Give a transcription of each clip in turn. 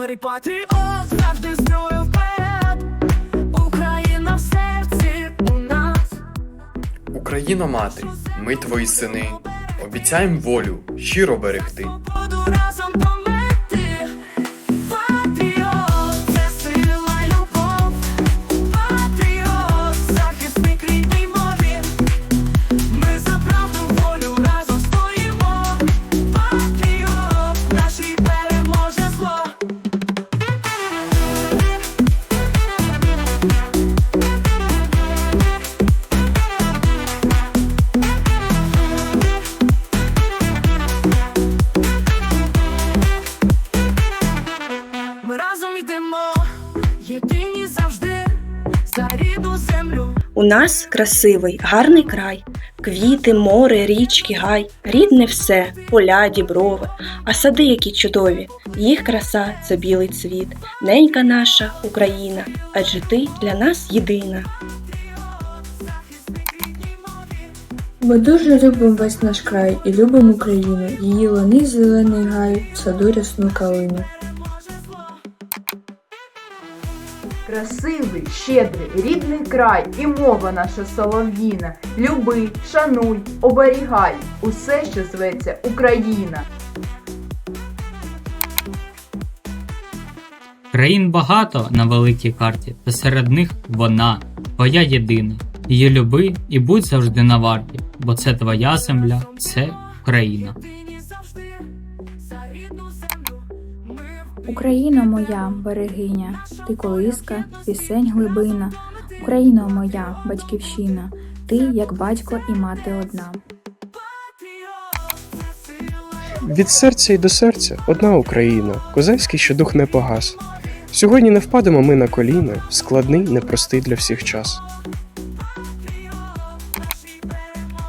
Патріот завжди зброю вперед. Україна в серці у нас. Україно мати, ми твої сини. Обіцяємо волю щиро берегти. У нас красивий, гарний край, квіти, море, річки, гай, рідне все, поля, діброви, а сади які чудові, їх краса це білий цвіт, ненька наша Україна, адже ти для нас єдина. Ми дуже любимо весь наш край і любимо Україну, її лани зелений гай, саду рясну калину. Красивий, щедрий, рідний край і мова наша солов'їна. Люби, шануй, оберігай усе, що зветься Україна. Країн багато на великій карті, та серед них вона, твоя єдина. Її люби і будь завжди на варті, бо це твоя земля, це Україна. Україна моя, берегиня, ти колиска, пісень глибина. Україна моя, батьківщина, ти як батько і мати одна. Від серця й до серця одна Україна, козацький ще дух не погас. Сьогодні не впадемо ми на коліна, складний, непростий для всіх час.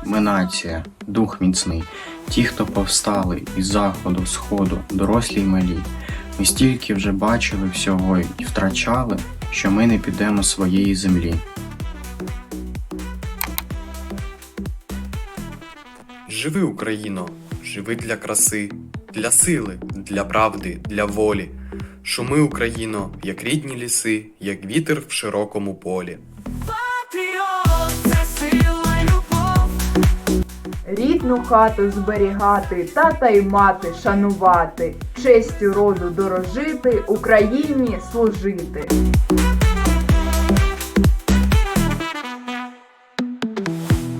Ми нація, дух міцний, ті, хто повстали із заходу, сходу, дорослі й малі. Ми стільки вже бачили всього і втрачали, що ми не підемо своєї землі. Живи, Україно, живи для краси, для сили, для правди, для волі. Шуми, Україно, як рідні ліси, як вітер в широкому полі. Рідну хату зберігати, тата й мати шанувати, честю роду дорожити, Україні служити.